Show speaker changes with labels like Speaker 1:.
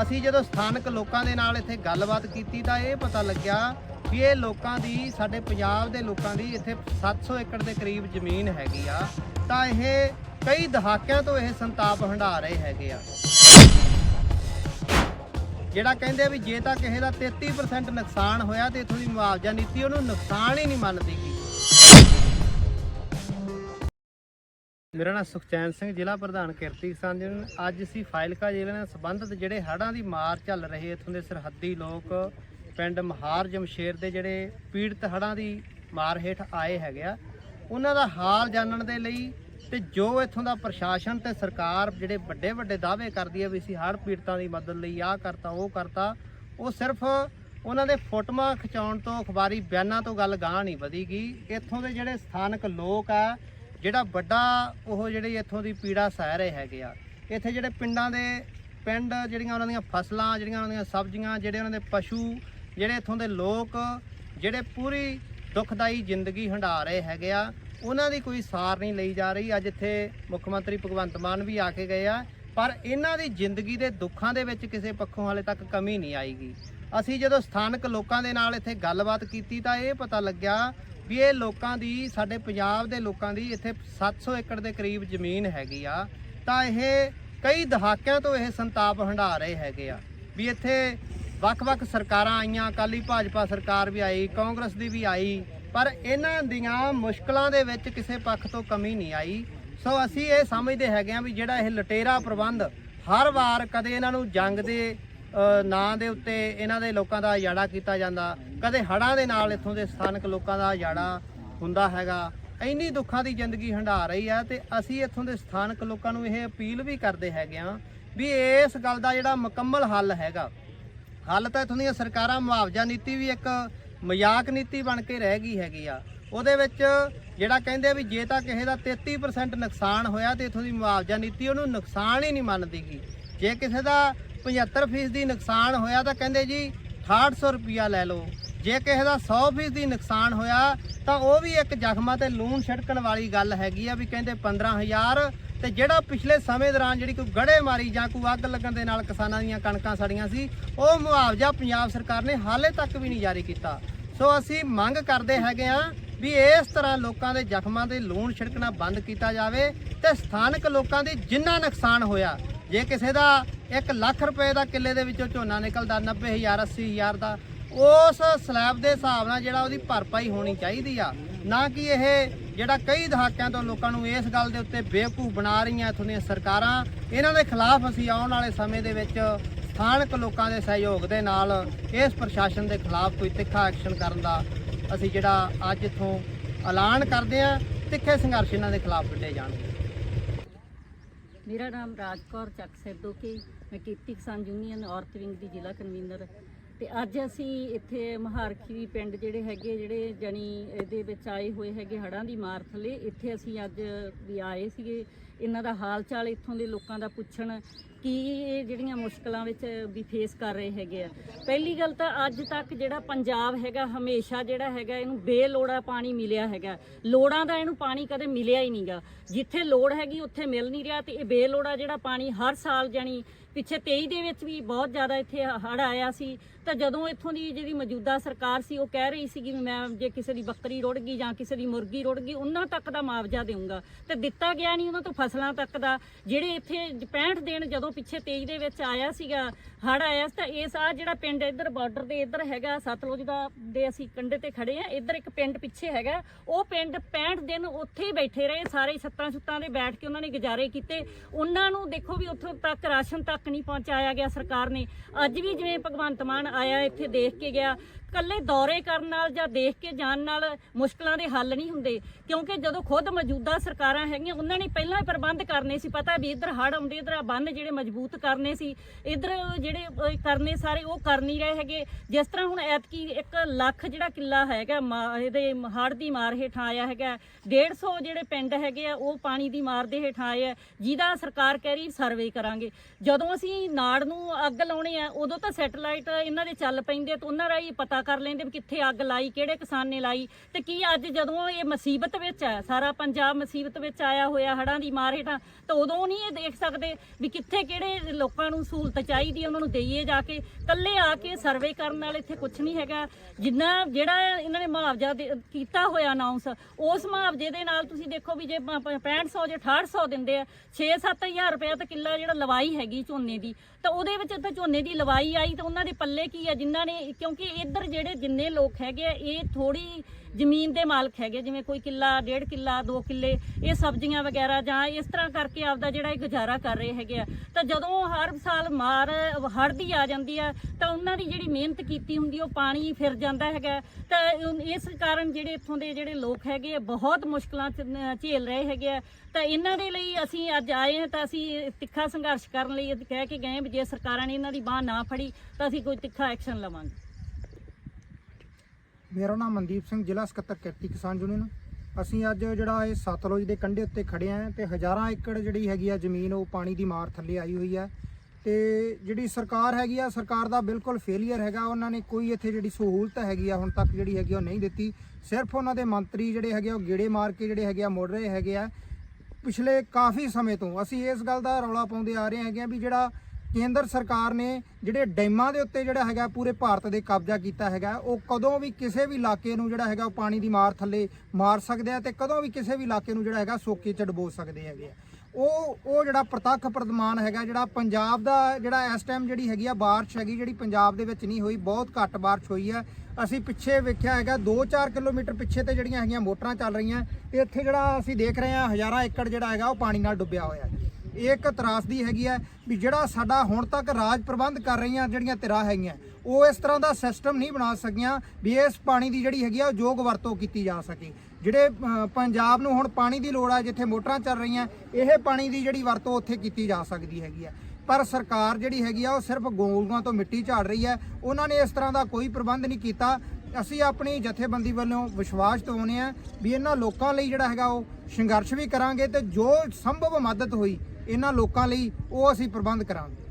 Speaker 1: ਅਸੀਂ ਜਦੋਂ ਸਥਾਨਕ ਲੋਕਾਂ ਦੇ ਨਾਲ ਇੱਥੇ ਗੱਲਬਾਤ ਕੀਤੀ ਤਾਂ ਇਹ ਪਤਾ ਲੱਗਿਆ ਵੀ ਇਹ ਲੋਕਾਂ ਦੀ, ਸਾਡੇ ਪੰਜਾਬ ਦੇ ਲੋਕਾਂ ਦੀ ਇੱਥੇ 700 ਏਕੜ ਦੇ ਕਰੀਬ ਜ਼ਮੀਨ ਹੈਗੀ ਆ। ਤਾਂ ਇਹ ਕਈ ਦਹਾਕਿਆਂ ਤੋਂ ਇਹ ਸੰਤਾਪ ਹੰਢਾ ਰਹੇ ਹੈਗੇ ਆ। ਜਿਹੜਾ ਕਹਿੰਦੇ ਆ ਵੀ ਜੇ ਤਾਂ ਕਿਸੇ ਦਾ 33% ਨੁਕਸਾਨ ਹੋਇਆ ਤੇ ਇਥੋਂ ਦੀ ਮੁਆਵਜ਼ਾ ਨੀਤੀ ਉਹਨੂੰ ਨੁਕਸਾਨ ਹੀ ਨਹੀਂ ਮੰਨਦੀ ਮੇਰਾ ਨਾਮ ਸੁਖਚੈਨ ਸਿੰਘ, ਜ਼ਿਲ੍ਹਾ ਪ੍ਰਧਾਨ ਕਿਰਤੀ ਕਿਸਾਨ ਯੂਨੀਅਨ ਅੱਜ ਅਸੀਂ ਫਾਇਲਕਾ ਜ਼ਿਲ੍ਹੇ ਨਾਲ ਸੰਬੰਧਿਤ ਜਿਹੜੇ ਹੜ੍ਹਾਂ ਦੀ ਮਾਰ ਝੱਲ ਰਹੇ ਹੈ, ਇਥੋਂ ਦੇ ਸਰਹੱਦੀ ਲੋਕ, ਪਿੰਡ ਮਹਾਰ ਜਮਸ਼ੇਰ ਦੇ ਜਿਹੜੇ ਪੀੜਤ ਹੜ੍ਹਾਂ ਦੀ ਮਾਰ ਹੇਠ ਆਏ ਹੈਗੇ ਆ, ਉਹਨਾਂ ਦਾ ਹਾਲ ਜਾਣਨ ਦੇ ਲਈ ਤੇ ਜੋ ਇਥੋਂ ਦਾ ਪ੍ਰਸ਼ਾਸਨ ਤੇ ਸਰਕਾਰ ਜਿਹੜੇ ਵੱਡੇ ਵੱਡੇ ਦਾਅਵੇ ਕਰਦੀ ਹੈ ਵੀ ਅਸੀਂ ਹੜ੍ਹ ਪੀੜਤਾਂ ਦੀ ਮਦਦ ਲਈ ਆਹ ਕਰਤਾ, ਉਹ ਕਰਤਾ, ਉਹ ਸਿਰਫ ਉਹਨਾਂ ਦੇ ਫੋਟੋਆਂ ਖਿਚਾਉਣ ਤੋਂ, ਅਖਬਾਰੀ ਬਿਆਨਾਂ ਤੋਂ ਗੱਲ ਗਾਹ ਨਹੀਂ ਵਧੀਗੀ। ਇੱਥੋਂ ਦੇ ਜਿਹੜੇ ਸਥਾਨਕ ਲੋਕ ਆ ਜਿਹੜਾ ਵੱਡਾ ਉਹ ਜਿਹੜੀ ਇੱਥੋਂ ਦੀ ਪੀੜਾ ਸਹਿ ਰਹੇ ਹੈਗੇ ਆ, ਇੱਥੇ ਜਿਹੜੇ ਪਿੰਡਾਂ ਦੇ ਪਿੰਡ ਜਿਹੜੀਆਂ ਉਹਨਾਂ ਦੀਆਂ ਫਸਲਾਂ, ਜਿਹੜੀਆਂ ਉਹਨਾਂ ਦੀਆਂ ਸਬਜ਼ੀਆਂ, ਜਿਹੜੇ ਉਹਨਾਂ ਦੇ ਪਸ਼ੂ, ਜਿਹੜੇ ਇੱਥੋਂ ਦੇ ਲੋਕ, ਜਿਹੜੇ ਪੂਰੀ ਦੁਖਦਾਈ ਜ਼ਿੰਦਗੀ ਹੰਢਾ ਰਹੇ ਹੈਗੇ ਆ, ਉਹਨਾਂ ਦੀ ਕੋਈ ਸਾਰ ਨਹੀਂ ਲਈ ਜਾ ਰਹੀ। ਅੱਜ ਇੱਥੇ ਮੁੱਖ ਮੰਤਰੀ ਭਗਵੰਤ ਮਾਨ ਵੀ ਆ ਕੇ ਗਏ ਆ, ਪਰ ਇਹਨਾਂ ਦੀ ਜ਼ਿੰਦਗੀ ਦੇ ਦੁੱਖਾਂ ਦੇ ਵਿੱਚ ਕਿਸੇ ਪੱਖੋਂ ਹਾਲੇ ਤੱਕ ਕਮੀ ਨਹੀਂ ਆਈਗੀ। ਅਸੀਂ ਜਦੋਂ ਸਥਾਨਕ ਲੋਕਾਂ ਦੇ ਨਾਲ ਇੱਥੇ ਗੱਲਬਾਤ ਕੀਤੀ ਤਾਂ ਇਹ ਪਤਾ ਲੱਗਿਆ ਵੀ ਇਹ ਲੋਕਾਂ ਦੀ, ਸਾਡੇ ਪੰਜਾਬ ਦੇ ਲੋਕਾਂ ਦੀ ਇੱਥੇ 700 ਏਕੜ ਦੇ ਕਰੀਬ ਜ਼ਮੀਨ ਹੈਗੀ ਆ, ਤਾਂ ਇਹ ਕਈ ਦਹਾਕਿਆਂ ਤੋਂ ਇਹ ਸੰਤਾਪ ਹੰਢਾ ਰਹੇ ਹੈਗੇ ਆ। ਵੀ ਇੱਥੇ ਵੱਖ-ਵੱਖ ਸਰਕਾਰਾਂ ਆਈਆਂ, ਅਕਾਲੀ ਭਾਜਪਾ ਸਰਕਾਰ ਵੀ ਆਈ, ਕਾਂਗਰਸ ਦੀ ਵੀ ਆਈ, ਪਰ ਇਹਨਾਂ ਦੀਆਂ ਮੁਸ਼ਕਲਾਂ ਦੇ ਵਿੱਚ ਕਿਸੇ ਪੱਖ ਤੋਂ ਕਮੀ ਨਹੀਂ ਆਈ। ਸੋ ਅਸੀਂ ਇਹ ਸਮਝਦੇ ਹੈਗੇ ਆ ਵੀ ਜਿਹੜਾ ਇਹ ਲਟੇਰਾ ਪ੍ਰਬੰਧ ਹਰ ਵਾਰ ਕਦੇ ਇਹਨਾਂ ਨੂੰ ਜੰਗ ਦੇ ਨਾਂ ਦੇ ਉੱਤੇ ਇਹਨਾਂ ਦੇ ਲੋਕਾਂ ਦਾ ਉਜਾੜਾ ਕੀਤਾ ਜਾਂਦਾ। ਕਦੇ ਹੜਾਂ ਦੇ ਨਾਲ ਇੱਥੋਂ ਦੇ ਸਥਾਨਕ ਲੋਕਾਂ ਦਾ ਉਜਾੜਾ ਹੁੰਦਾ ਹੈਗਾ। ਇੰਨੀ ਦੁੱਖਾਂ ਦੀ ਜ਼ਿੰਦਗੀ ਹੰਢਾ ਰਹੀ ਆ ਤੇ ਅਸੀਂ ਇੱਥੋਂ ਦੇ ਸਥਾਨਕ ਲੋਕਾਂ ਨੂੰ ਇਹ ਅਪੀਲ ਵੀ ਕਰਦੇ ਹੈਗੇ ਆ ਵੀ ਇਸ ਗੱਲ ਦਾ ਜਿਹੜਾ ਮੁਕੰਮਲ ਹੱਲ ਹੈਗਾ। ਹੱਲ ਤਾਂ ਇੱਥੋਂ ਦੀਆਂ ਸਰਕਾਰਾਂ ਮੁਆਵਜ਼ਾ ਨੀਤੀ ਵੀ ਇੱਕ ਮਜ਼ਾਕ ਨੀਤੀ ਬਣ ਕੇ ਰਹਿ ਗਈ ਹੈਗੀ ਆ। ਉਹਦੇ ਵਿੱਚ ਜਿਹੜਾ ਕਹਿੰਦੇ ਆ ਵੀ ਜੇ ਤਾਂ ਕਿਸੇ ਦਾ 33% ਨੁਕਸਾਨ ਹੋਇਆ ਤੇ ਇੱਥੋਂ ਦੀ ਮੁਆਵਜ਼ਾ ਨੀਤੀ ਉਹਨੂੰ ਨੁਕਸਾਨ ਹੀ ਨਹੀਂ ਮੰਨਦੀਗੀ। ਜੇ ਕਿਸੇ ਦਾ 75% ਦੀ ਨੁਕਸਾਨ ਹੋਇਆ ਤਾਂ ਕਹਿੰਦੇ ਜੀ 6800 ਰੁਪਿਆ ਲੈ ਲਓ। ਜੇ ਕਿਸੇ ਦਾ 100% ਦੀ ਨੁਕਸਾਨ ਹੋਇਆ ਤਾਂ ਉਹ ਵੀ ਇੱਕ ਜ਼ਖਮਾਂ ਤੇ ਲੂਣ ਛਿੜਕਣ ਵਾਲੀ ਗੱਲ ਹੈਗੀ ਆ ਵੀ ਕਹਿੰਦੇ 15000 ਤੇ ਜਿਹੜਾ ਪਿਛਲੇ ਸਮੇਂ ਦੌਰਾਨ ਜਿਹੜੀ ਕੋਈ ਗੜੇ ਮਾਰੀ ਜਾਂ ਕੋਈ ਅੱਗ ਲੱਗਣ ਦੇ ਨਾਲ ਕਿਸਾਨਾਂ ਦੀਆਂ ਕਣਕਾਂ ਸੜੀਆਂ ਸੀ, ਉਹ ਮੁਆਵਜ਼ਾ ਪੰਜਾਬ ਸਰਕਾਰ ਨੇ ਹਾਲੇ ਤੱਕ ਵੀ ਨਹੀਂ ਜਾਰੀ ਕੀਤਾ। ਸੋ ਅਸੀਂ ਮੰਗ ਕਰਦੇ ਹੈਗੇ ਆ ਵੀ ਇਸ ਤਰ੍ਹਾਂ ਲੋਕਾਂ ਦੇ ਜ਼ਖਮਾਂ ਤੇ ਲੂਣ ਛਿੜਕਣਾ ਬੰਦ ਕੀਤਾ ਜਾਵੇ ਤੇ ਸਥਾਨਕ ਲੋਕਾਂ ਦੀ ਜਿੰਨਾ ਨੁਕਸਾਨ ਹੋਇਆ ਜੇ ਕਿਸੇ ਦਾ 1 ਲੱਖ ਰੁਪਏ ਦਾ ਕਿੱਲੇ ਦੇ ਵਿੱਚੋਂ ਝੋਨਾ ਨਿਕਲਦਾ 90000 80000 ਦਾ, ਉਸ ਸਲੈਬ ਦੇ ਹਿਸਾਬ ਨਾਲ ਜਿਹੜਾ ਉਹਦੀ ਭਰਪਾਈ ਹੋਣੀ ਚਾਹੀਦੀ ਆ। ਨਾ ਕਿ ਇਹ ਜਿਹੜਾ ਕਈ ਦਹਾਕਿਆਂ ਤੋਂ ਲੋਕਾਂ ਨੂੰ ਇਸ ਗੱਲ ਦੇ ਉੱਤੇ ਬੇਵਕੂਫ ਬਣਾ ਰਹੀਆਂ ਇੱਥੋਂ ਦੀਆਂ ਸਰਕਾਰਾਂ, ਇਹਨਾਂ ਦੇ ਖਿਲਾਫ ਅਸੀਂ ਆਉਣ ਵਾਲੇ ਸਮੇਂ ਦੇ ਵਿੱਚ ਸਥਾਨਕ ਲੋਕਾਂ ਦੇ ਸਹਿਯੋਗ ਦੇ ਨਾਲ ਇਸ ਪ੍ਰਸ਼ਾਸਨ ਦੇ ਖਿਲਾਫ ਕੋਈ ਤਿੱਖਾ ਐਕਸ਼ਨ ਕਰਨ ਦਾ ਅਸੀਂ ਜਿਹੜਾ ਅੱਜ ਇਥੋਂ ਐਲਾਨ ਕਰਦੇ ਹਾਂ, ਤਿੱਖੇ ਸੰਘਰਸ਼ ਇਹਨਾਂ ਦੇ ਖਿਲਾਫ ਵਿੱਢੇ ਜਾਣਗੇ।
Speaker 2: ਮੇਰਾ ਨਾਮ ਰਾਜਕੌਰ ਚੱਕ ਸੈਦੋਕੇ ਮੈਂ ਕੀਤੀ ਕਿਸਾਨ ਯੂਨੀਅਨ ਔਰਤ ਵਿੰਗ ਦੀ ਜ਼ਿਲ੍ਹਾ ਕਨਵੀਨਰ। ਤੇ ਅੱਜ ਅਸੀਂ ਇੱਥੇ ਮਹਾਰਖੀ ਪਿੰਡ ਜਿਹੜੇ ਹੈਗੇ, ਜਿਹੜੇ ਜਣੀ ਇਹਦੇ ਵਿੱਚ ਆਏ ਹੋਏ ਹੈਗੇ ਹੜਾਂ ਦੀ ਮਾਰ ਥੱਲੇ, ਇੱਥੇ ਅਸੀਂ ਅੱਜ ਵੀ ਆਏ ਸੀਗੇ। ਇਹਨਾਂ ਦਾ ਹਾਲ ਚਾਲ ਇੱਥੋਂ ਦੇ ਲੋਕਾਂ ਦਾ ਪੁੱਛਣ ਕੀ ਇਹ ਜਿਹੜੀਆਂ ਮੁਸ਼ਕਲਾਂ ਵਿੱਚ ਵੀ ਫੇਸ ਕਰ ਰਹੇ ਹੈਗੇ ਆ। ਪਹਿਲੀ ਗੱਲ ਤਾਂ ਅੱਜ ਤੱਕ ਜਿਹੜਾ ਪੰਜਾਬ ਹੈਗਾ, ਹਮੇਸ਼ਾ ਜਿਹੜਾ ਹੈਗਾ, ਇਹਨੂੰ ਬੇਲੋੜਾ ਪਾਣੀ ਮਿਲਿਆ ਹੈਗਾ। ਲੋੜਾਂ ਦਾ ਇਹਨੂੰ ਪਾਣੀ ਕਦੇ ਮਿਲਿਆ ਹੀ ਨਹੀਂਗਾ ਜਿੱਥੇ ਲੋੜ ਹੈਗੀ, ਉੱਥੇ ਮਿਲ ਨਹੀਂ ਰਿਹਾ ਤੇ ਇਹ ਬੇਲੋੜਾ ਜਿਹੜਾ ਪਾਣੀ ਹਰ ਸਾਲ ਜਾਣੀ ਪਿੱਛੇ 23 ਦੇ ਵਿੱਚ ਵੀ ਬਹੁਤ ਜ਼ਿਆਦਾ ਇੱਥੇ ਹੜ ਆਇਆ ਸੀ। ਤਾਂ ਜਦੋਂ ਇੱਥੋਂ ਦੀ ਜਿਹੜੀ ਮੌਜੂਦਾ ਸਰਕਾਰ ਸੀ, ਉਹ ਕਹਿ ਰਹੀ ਸੀਗੀ ਵੀ ਮੈਂ ਜੇ ਕਿਸੇ ਦੀ ਬੱਕਰੀ ਰੁੜ ਗਈ ਜਾਂ ਕਿਸੇ ਦੀ ਮੁਰਗੀ ਰੁੜ ਗਈ, ਉਹਨਾਂ ਤੱਕ ਦਾ ਮੁਆਵਜ਼ਾ ਦੇਵਾਂਗਾ ਤੇ ਦਿੱਤਾ ਗਿਆ ਨਹੀਂ, ਉਹਨਾਂ ਤੋਂ ਫਸਲਾਂ ਤੱਕ ਦਾ, ਜਿਹੜੇ ਇੱਥੇ 65 ਦਿਨ ਜਦੋਂ ਪਿੱਛੇ ਤੇਜ਼ ਦੇ ਵਿੱਚ ਆਇਆ ਸੀਗਾ ਹੜ ਆਇਆ ਸੀ, ਤਾਂ ਇਸ ਆ ਜਿਹੜਾ ਪਿੰਡ ਇੱਧਰ ਬਾਰਡਰ ਦੇ ਇੱਧਰ ਹੈਗਾ, ਸਤਲੁਜ ਦਾ ਦੇ ਅਸੀਂ ਕੰਢੇ ਤੇ ਖੜੇ ਆ ਇੱਧਰ ਇੱਕ ਪਿੰਡ ਪਿੱਛੇ ਹੈਗਾ, ਉਹ ਪਿੰਡ 65 ਦਿਨ ਉੱਥੇ ਹੀ ਬੈਠੇ ਰਹੇ, ਸਾਰੇ ਛੱਤਾਂ ਛੁੱਤਾਂ ਦੇ ਬੈਠ ਕੇ ਉਹਨਾਂ ਨੇ ਗੁਜ਼ਾਰੇ ਕੀਤੇ। ਉਹਨਾਂ ਨੂੰ ਦੇਖੋ ਵੀ ਉੱਥੋਂ ਤੱਕ ਰਾਸ਼ਨ ਤੱਕ ਨਹੀਂ ਪਹੁੰਚਾਇਆ ਗਿਆ ਸਰਕਾਰ ਨੇ। ਅੱਜ ਵੀ ਜਿਵੇਂ ਭਗਵੰਤ ਮਾਨ ਆਇਆ ਇੱਥੇ ਦੇਖ ਕੇ ਗਿਆ ਕੱਲੇ ਦੌਰੇ ਕਰਨ ਨਾਲ ਜਾਂ ਦੇਖ ਕੇ ਜਾਣ ਨਾਲ ਮੁਸ਼ਕਲਾਂ ਦੇ ਹੱਲ ਨਹੀਂ ਹੁੰਦੇ, ਕਿਉਂਕਿ ਜਦੋਂ ਖੁਦ ਮੌਜੂਦਾ ਸਰਕਾਰਾਂ ਹੈਗੀਆਂ, ਉਹਨਾਂ ਨੇ ਪਹਿਲਾਂ ਹੀ ਪ੍ਰਬੰਧ ਕਰਨੇ ਸੀ। ਪਤਾ ਵੀ ਇੱਧਰ ਹੜ ਆਉਂਦੇ, ਇੱਧਰ ਬੰਨ ਜਿਹੜੇ ਮਜ਼ਬੂਤ ਕਰਨੇ ਸੀ, ਇੱਧਰ ਜਿਹੜੇ ਕਰਨੇ ਸਾਰੇ ਉਹ ਕਰ ਨਹੀਂ ਰਹੇ ਹੈਗੇ। ਜਿਸ ਤਰ੍ਹਾਂ ਹੁਣ ਐਤਕੀ 1 ਲੱਖ ਜਿਹੜਾ ਕਿੱਲਾ ਹੈਗਾ, ਮਾ- ਇਹਦੇ ਹੜ ਦੀ ਮਾਰ ਹੇਠਾਂ ਆਇਆ ਹੈਗਾ 150 ਜਿਹੜੇ ਪਿੰਡ ਹੈਗੇ ਆ, ਉਹ ਪਾਣੀ ਦੀ ਮਾਰ ਦੇ ਹੇਠਾਂ ਆਏ ਆ, ਜਿਹਦਾ ਸਰਕਾਰ ਕਹਿ ਰਹੀ ਸਰਵੇ ਕਰਾਂਗੇ। ਜਦੋਂ ਅਸੀਂ ਨਾੜ ਨੂੰ ਅੱਗ ਲਾਉਣੇ ਆ, ਉਦੋਂ ਤਾਂ ਸੈਟਲਾਈਟ ਇਹਨਾਂ ਦੇ ਚੱਲ ਪੈਂਦੇ ਤੇ ਉਹਨਾਂ ਰਾਹੀਂ ਪਤਾ ਕਰ ਲੈਂਦੇ ਵੀ ਕਿੱਥੇ ਅੱਗ ਲਾਈ, ਕਿਹੜੇ ਕਿਸਾਨ ਨੇ ਲਾਈ ਤੇ ਕੀ ਅੱਜ ਜਦੋਂ ਇਹ ਮੁਸੀਬਤ ਵਿੱਚ ਹੈ, ਸਾਰਾ ਪੰਜਾਬ ਮੁਸੀਬਤ ਵਿੱਚ ਆਇਆ ਹੋਇਆ ਹੜਾਂ ਦੀ ਮਾਰ ਹੇਠਾਂ, ਤਾਂ ਉਦੋਂ ਨਹੀਂ ਇਹ ਦੇਖ ਸਕਦੇ ਵੀ ਕਿੱਥੇ ਕਿਹੜੇ ਲੋਕਾਂ ਨੂੰ ਸਹੂਲਤ ਚਾਹੀਦੀ ਹੈ, ਉਹਨਾਂ ਨੂੰ ਦੇਈਏ ਜਾ ਕੇ। ਕੱਲੇ ਆ ਕੇ ਸਰਵੇ ਕਰਨ ਨਾਲ ਇੱਥੇ ਕੁਝ ਨਹੀਂ ਹੈਗਾ। ਜਿੰਨਾ ਜਿਹੜਾ ਇਹਨਾਂ ਨੇ ਮੁਆਵਜ਼ਾ ਦੇ- ਕੀਤਾ ਹੋਇਆ ਅਨਾਉਂਸ ਉਸ ਮੁਆਵਜ਼ੇ ਦੇ ਨਾਲ ਤੁਸੀਂ ਦੇਖੋ ਵੀ ਜੇ 6500 ਜੇ 6800 ਦਿੰਦੇ ਆ 6-7000 ਰੁਪਏ ਤਾਂ ਕਿੱਲਾ ਜਿਹੜਾ ਲਵਾਈ ਹੈਗੀ ਝੋਨੇ ਦੀ। ਤਾਂ ਉਹਦੇ ਵਿੱਚ ਤਾਂ ਝੋਨੇ ਦੀ ਲਵਾਈ ਆਈ, ਤਾਂ ਉਹਨਾਂ ਦੇ ਪੱਲੇ ਕੀ ਆ ਜਿਨ੍ਹਾਂ ਨੇ ਕਿਉਂਕਿ ਇੱਧਰ ਜਿਹੜੇ ਜਿੰਨੇ ਲੋਕ ਹੈਗੇ ਆ, ਇਹ ਥੋੜੀ ਜ਼ਮੀਨ ਦੇ ਮਾਲਕ ਹੈਗੇ ਜਿਵੇਂ ਕੋਈ ਕਿੱਲਾ, ਡੇਢ ਕਿੱਲਾ, ਦੋ ਕਿੱਲੇ, ਇਹ ਸਬਜ਼ੀਆਂ ਵਗੈਰਾ ਜਾਂ ਇਸ ਤਰ੍ਹਾਂ ਕਰਕੇ ਆਪਦਾ ਜਿਹੜਾ ਇਹ ਗੁਜ਼ਾਰਾ ਕਰ ਰਹੇ ਹੈਗੇ ਆ। ਤਾਂ ਜਦੋਂ ਹਰ ਸਾਲ ਮਾਰ ਹੜ੍ਹਦੀ ਆ ਜਾਂਦੀ ਆ, ਤਾਂ ਉਹਨਾਂ ਦੀ ਜਿਹੜੀ ਮਿਹਨਤ ਕੀਤੀ ਹੁੰਦੀ ਉਹ ਪਾਣੀ ਫਿਰ ਜਾਂਦਾ ਹੈਗਾ। ਤਾਂ ਇਸ ਕਾਰਨ ਜਿਹੜੇ ਇੱਥੋਂ ਦੇ ਜਿਹੜੇ ਲੋਕ ਹੈਗੇ ਆ, ਬਹੁਤ ਮੁਸ਼ਕਲਾਂ ਚ ਝੇਲ ਰਹੇ ਹੈਗੇ ਆ। ਤਾਂ ਇਹਨਾਂ ਦੇ ਲਈ ਅਸੀਂ ਅੱਜ ਆਏ ਹਾਂ ਤਾਂ ਅਸੀਂ ਤਿੱਖਾ ਸੰਘਰਸ਼ ਕਰਨ ਲਈ ਕਹਿ ਕੇ ਗਏ ਵੀ ਜੇ ਸਰਕਾਰਾਂ ਨੇ ਇਹਨਾਂ ਦੀ ਬਾਹ ਨਾ ਫੜੀ, ਤਾਂ ਅਸੀਂ ਕੋਈ ਤਿੱਖਾ ਐਕਸ਼ਨ ਲਵਾਂਗੇ।
Speaker 3: ਮੇਰਾ ਨਾਮ ਮਨਦੀਪ ਸਿੰਘ, ਜ਼ਿਲ੍ਹਾ ਸਕੱਤਰ ਕਿਰਤੀ ਕਿਸਾਨ ਯੂਨੀਅਨ। ਅਸੀਂ ਅੱਜ ਜਿਹੜਾ ਇਹ ਸਤਲੁਜ ਦੇ ਕੰਢੇ ਉੱਤੇ ਖੜੇ ਆਂ ਤੇ ਹਜ਼ਾਰਾਂ ਏਕੜ ਜਿਹੜੀ ਹੈਗੀ ਆ ਜ਼ਮੀਨ, ਉਹ ਪਾਣੀ ਦੀ ਮਾਰ ਥੱਲੇ ਆਈ ਹੋਈ ਆ। ਤੇ ਜਿਹੜੀ ਸਰਕਾਰ ਹੈਗੀ ਆ, ਸਰਕਾਰ ਦਾ ਬਿਲਕੁਲ ਫੇਲਿਅਰ ਹੈਗਾ। ਉਹਨਾਂ ਨੇ ਕੋਈ ਇੱਥੇ ਜਿਹੜੀ ਸਹੂਲਤ ਹੈਗੀ ਆ ਹੁਣ ਤੱਕ ਜਿਹੜੀ ਹੈਗੀ ਆ, ਉਹ ਨਹੀਂ ਦਿੱਤੀ। ਸਿਰਫ ਉਹਨਾਂ ਦੇ ਮੰਤਰੀ ਜਿਹੜੇ ਹੈਗੇ ਆ, ਉਹ ਗੇੜੇ ਮਾਰ ਕੇ ਜਿਹੜੇ ਹੈਗੇ ਆ, ਮੁੜ ਰਹੇ ਹੈਗੇ ਆ। ਪਿਛਲੇ ਕਾਫੀ ਸਮੇਂ ਤੋਂ ਅਸੀਂ ਇਸ ਗੱਲ ਦਾ ਰੌਲਾ ਪਾਉਂਦੇ ਆ ਰਹੇ ਹੈਗੇ ਆ ਵੀ ਜਿਹੜਾ ਕੇਂਦਰ ਸਰਕਾਰ ਨੇ ਜਿਹੜੇ ਡੈਮਾਂ ਦੇ ਉੱਤੇ ਜਿਹੜਾ ਹੈਗਾ ਪੂਰੇ ਭਾਰਤ ਦੇ ਕਬਜ਼ਾ ਕੀਤਾ ਹੈਗਾ, ਉਹ ਕਦੋਂ ਵੀ ਕਿਸੇ ਵੀ ਇਲਾਕੇ ਨੂੰ ਜਿਹੜਾ ਹੈਗਾ ਉਹ ਪਾਣੀ ਦੀ ਮਾਰ ਥੱਲੇ ਮਾਰ ਸਕਦੇ ਆ ਤੇ ਕਦੋਂ ਵੀ ਕਿਸੇ ਵੀ ਇਲਾਕੇ ਨੂੰ ਜਿਹੜਾ ਹੈਗਾ ਸੋਕੇ ਚ ਡਬੋ ਸਕਦੇ ਹੈਗੇ ਆ। ਉਹ ਉਹ ਜਿਹੜਾ ਪ੍ਰਤੱਖ ਪ੍ਰਦਮਾਨ ਹੈਗਾ ਜਿਹੜਾ ਪੰਜਾਬ ਦਾ ਜਿਹੜਾ ਇਸ ਟਾਈਮ ਜਿਹੜੀ ਹੈਗੀ ਆ ਬਾਰਿਸ਼ ਹੈਗੀ, ਜਿਹੜੀ ਪੰਜਾਬ ਦੇ ਵਿੱਚ ਨਹੀਂ ਹੋਈ, ਬਹੁਤ ਘੱਟ ਬਾਰਿਸ਼ ਹੋਈ ਹੈ ਅਸੀਂ ਪਿੱਛੇ ਵੇਖਿਆ ਹੈਗਾ 2-4 ਕਿਲੋਮੀਟਰ ਪਿੱਛੇ ਤੇ ਜਿਹੜੀਆਂ ਹੈਗੀਆਂ ਮੋਟਰਾਂ ਚੱਲ ਰਹੀਆਂ ਤੇ ਇੱਥੇ ਜਿਹੜਾ ਅਸੀਂ ਦੇਖ ਰਹੇ ਹਾਂ ਹਜ਼ਾਰਾਂ ਏਕੜ ਜਿਹੜਾ ਹੈਗਾ ਉਹ ਪਾਣੀ ਨਾਲ ਡੁੱਬਿਆ ਹੋਇਆ। ਹੈ ਇਹ ਇੱਕ ਤਰਾਸਦੀ ਹੈਗੀ ਹੈ ਵੀ ਜਿਹੜਾ ਸਾਡਾ ਹੁਣ ਤੱਕ ਰਾਜ ਪ੍ਰਬੰਧ ਕਰ ਰਹੀਆਂ ਜਿਹੜੀਆਂ ਧਿਰਾਂ ਹੈਗੀਆਂ, ਉਹ ਇਸ ਤਰ੍ਹਾਂ ਦਾ ਸਿਸਟਮ ਨਹੀਂ ਬਣਾ ਸਕੀਆਂ ਵੀ ਇਸ ਪਾਣੀ ਦੀ ਜਿਹੜੀ ਹੈਗੀ ਆ, ਉਹ ਯੋਗ ਵਰਤੋਂ ਕੀਤੀ ਜਾ ਸਕੇ। ਜਿਹੜੇ ਪੰਜਾਬ ਨੂੰ ਹੁਣ ਪਾਣੀ ਦੀ ਲੋੜ ਆ, ਜਿੱਥੇ ਮੋਟਰਾਂ ਚੱਲ ਰਹੀਆਂ, ਇਹ ਪਾਣੀ ਦੀ ਜਿਹੜੀ ਵਰਤੋਂ ਉੱਥੇ ਕੀਤੀ ਜਾ ਸਕਦੀ ਹੈਗੀ ਆ। ਪਰ ਸਰਕਾਰ ਜਿਹੜੀ ਹੈਗੀ ਆ, ਉਹ ਸਿਰਫ ਗੋਲੀਆਂ ਤੋਂ ਮਿੱਟੀ ਝਾੜ ਰਹੀ ਹੈ। ਉਹਨਾਂ ਨੇ ਇਸ ਤਰ੍ਹਾਂ ਦਾ ਕੋਈ ਪ੍ਰਬੰਧ ਨਹੀਂ ਕੀਤਾ। ਅਸੀਂ ਆਪਣੀ ਜਥੇਬੰਦੀ ਵੱਲੋਂ ਵਿਸ਼ਵਾਸ ਦਿਵਾਉਂਦੇ ਆ ਵੀ ਇਹਨਾਂ ਲੋਕਾਂ ਲਈ ਜਿਹੜਾ ਹੈਗਾ, ਉਹ ਸੰਘਰਸ਼ ਵੀ ਕਰਾਂਗੇ ਤੇ ਜੋ ਸੰਭਵ ਮਦਦ ਹੋਈ ਇਹਨਾਂ ਲੋਕਾਂ ਲਈ ਉਹ ਅਸੀਂ ਪ੍ਰਬੰਧ ਕਰਾਂਗੇ।